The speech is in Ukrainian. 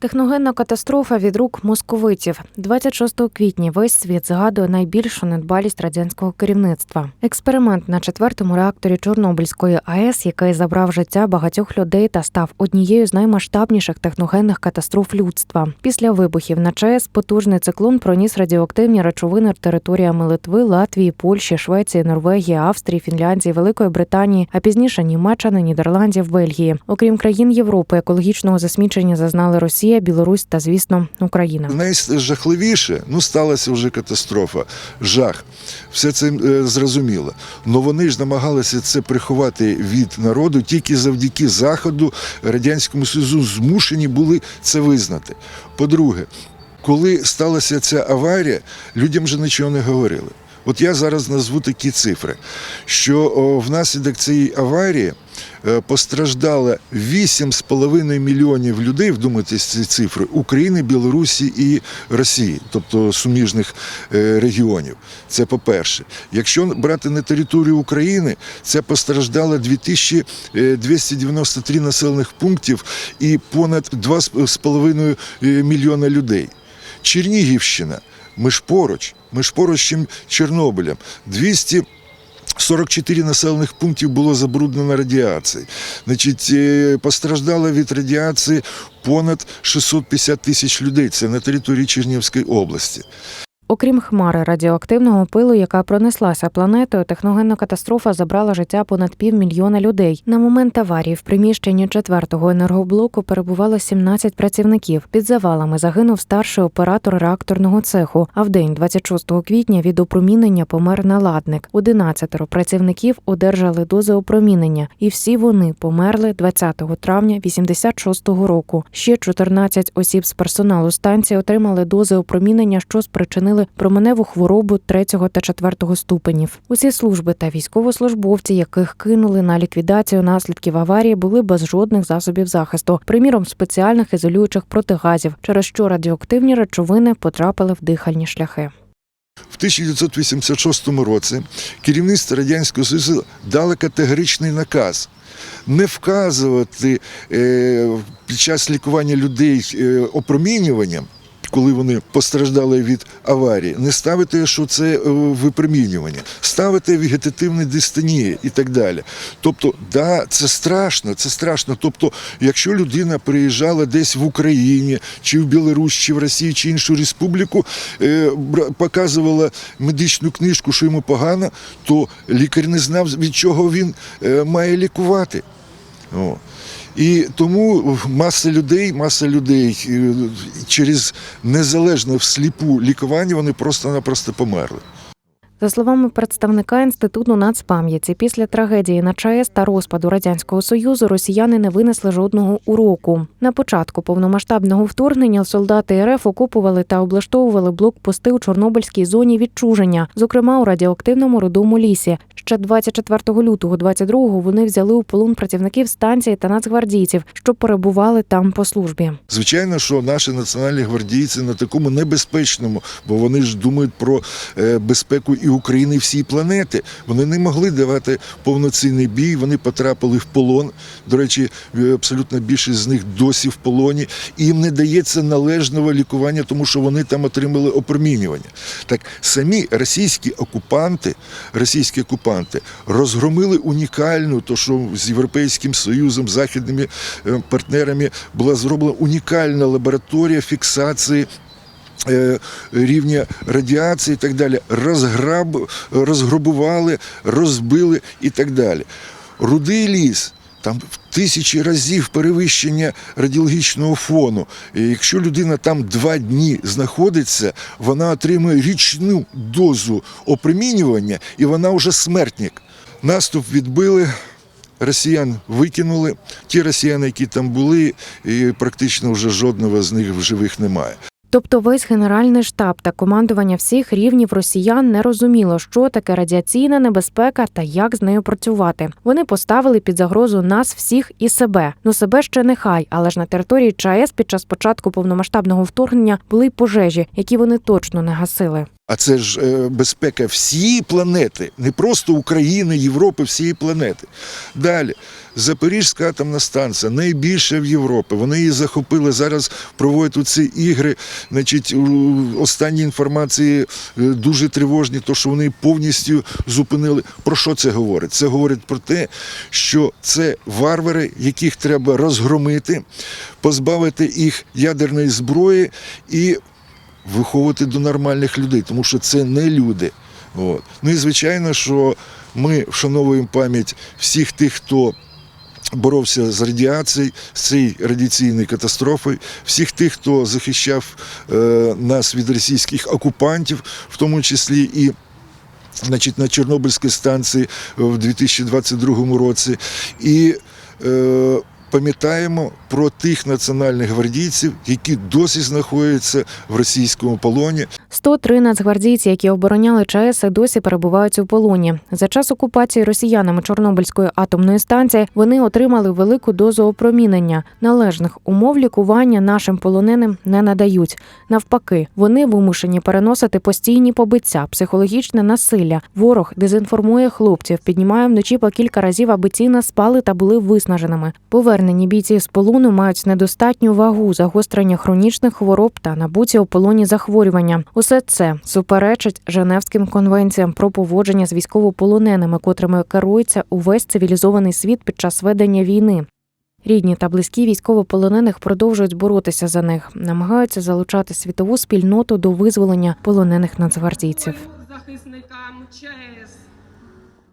Техногенна катастрофа від рук московитів. 26 квітня весь світ згадує найбільшу недбалість радянського керівництва. Експеримент на четвертому реакторі Чорнобильської АЕС, який забрав життя багатьох людей та став однією з наймасштабніших техногенних катастроф людства. Після вибухів на ЧАЕС потужний циклон проніс радіоактивні речовини територіями Литви, Латвії, Польщі, Швеції, Норвегії, Австрії, Фінляндії, Великої Британії, а пізніше Німеччини, Нідерландів, Бельгії. Окрім країн Європи, екологічного засмічення зазнали Росія, Білорусь та, звісно, Україна. Найжахливіше, ну сталася вже катастрофа, жах. Все це е, зрозуміло. Але вони ж намагалися це приховати від народу тільки завдяки заходу радянському Союзу змушені були це визнати. По-друге, коли сталася ця аварія, людям же нічого не говорили. От я зараз назву такі цифри, що внаслідок цієї аварії е, постраждало 8,5 мільйонів людей, вдумайтесь ці цифри, України, Білорусі і Росії, тобто суміжних е, регіонів. Це по-перше. Якщо брати на територію України, це постраждало 2293 населених пунктів і понад 2,5 мільйона людей. Чернігівщина, ми ж поруч, ми ж поруч з Чорнобилем. 200 44 населених пунктів було забруднено радіацією. Значить, е, постраждало від радіації понад 650 тисяч людей. Це на території Чернівської області. Окрім хмари радіоактивного пилу, яка пронеслася планетою, техногенна катастрофа забрала життя понад півмільйона людей. На момент аварії в приміщенні четвертого енергоблоку перебувало 17 працівників. Під завалами загинув старший оператор реакторного цеху. А в день 26 квітня від опромінення помер наладник. 11 працівників одержали дози опромінення, і всі вони померли 20 травня 86-го року. Ще 14 осіб з персоналу станції отримали дози опромінення, що спричинили променеву хворобу 3 та 4 ступенів. Усі служби та військовослужбовці, яких кинули на ліквідацію наслідків аварії, були без жодних засобів захисту, приміром спеціальних ізолюючих протигазів, через що радіоактивні речовини потрапили в дихальні шляхи. В 1986 році керівництво Радянського Союзу дало категоричний наказ не вказувати е, під час лікування людей е, опромінюванням, коли вони постраждали від аварії, не ставити, що це е, випромінювання, ставити вегетативні дистонії і так далі. Тобто, да, це страшно, це страшно. Тобто, якщо людина приїжджала десь в Україні, чи в Білорусь, чи в Росії, чи іншу республіку, е, показувала медичну книжку, що йому погано, то лікар не знав, від чого він е, має лікувати. О. І тому маса людей, маса людей через незалежне всліпу лікування вони просто-напросто померли. За словами представника інституту нацпам'яті, після трагедії на ЧАЕС та розпаду радянського союзу росіяни не винесли жодного уроку. На початку повномасштабного вторгнення солдати РФ окупували та облаштовували блокпости у Чорнобильській зоні відчуження, зокрема у радіоактивному рудому лісі. Ще 24 лютого 22-го вони взяли у полон працівників станції та нацгвардійців, що перебували там по службі. Звичайно, що наші національні гвардійці на такому небезпечному, бо вони ж думають про е, безпеку і України, і всієї планети. Вони не могли давати повноцінний бій. Вони потрапили в полон. До речі, е, абсолютно більшість з них досі в полоні. І їм не дається належного лікування, тому що вони там отримали опромінювання. Так самі російські окупанти, російські окупанти розгромили унікальну, то що з Європейським Союзом, західними е, партнерами була зроблена унікальна лабораторія фіксації. Е, Рівня радіації і так далі, розграб, розграбували, розбили і так далі. Рудий ліс, там в тисячі разів перевищення радіологічного фону. І якщо людина там два дні знаходиться, вона отримує річну дозу опромінювання і вона вже смертник. Наступ відбили. Росіян викинули. Ті росіяни, які там були, і практично вже жодного з них в живих немає. Тобто весь генеральний штаб та командування всіх рівнів росіян не розуміло, що таке радіаційна небезпека та як з нею працювати. Вони поставили під загрозу нас всіх і себе. Ну себе ще нехай, але ж на території ЧАЕС під час початку повномасштабного вторгнення були пожежі, які вони точно не гасили. А це ж е, безпека всієї планети, не просто України, Європи, всієї планети. Далі, Запорізька атомна станція найбільша в Європі. Вони її захопили. Зараз проводять у ці ігри. Значить, останні інформації е, дуже тривожні, то що вони повністю зупинили. Про що це говорить? Це говорить про те, що це варвари, яких треба розгромити, позбавити їх ядерної зброї і виховувати до нормальних людей, тому що це не люди. От. Ну і звичайно, що ми вшановуємо пам'ять всіх тих, хто боровся з радіацією, з цією радіаційною катастрофою, всіх тих, хто захищав е, нас від російських окупантів, в тому числі і. Значить, на Чорнобильській станції в 2022 році. І е, пам'ятаємо про тих національних гвардійців, які досі знаходяться в російському полоні. 103 нацгвардійці, які обороняли ЧАЕС, досі перебувають у полоні. За час окупації росіянами Чорнобильської атомної станції вони отримали велику дозу опромінення. Належних умов лікування нашим полоненим не надають. Навпаки, вони вимушені переносити постійні побиття, психологічне насилля. Ворог дезінформує хлопців, піднімає вночі по кілька разів, аби ці не спали та були виснаженими. Повернені бійці з полону мають недостатню вагу, загострення хронічних хвороб та набуті у полоні захворювання. Усе це суперечить Женевським конвенціям про поводження з військовополоненими, котрими керується увесь цивілізований світ під час ведення війни. Рідні та близькі військовополонених продовжують боротися за них, намагаються залучати світову спільноту до визволення полонених нацгвардійців. захисникам ЧАЕС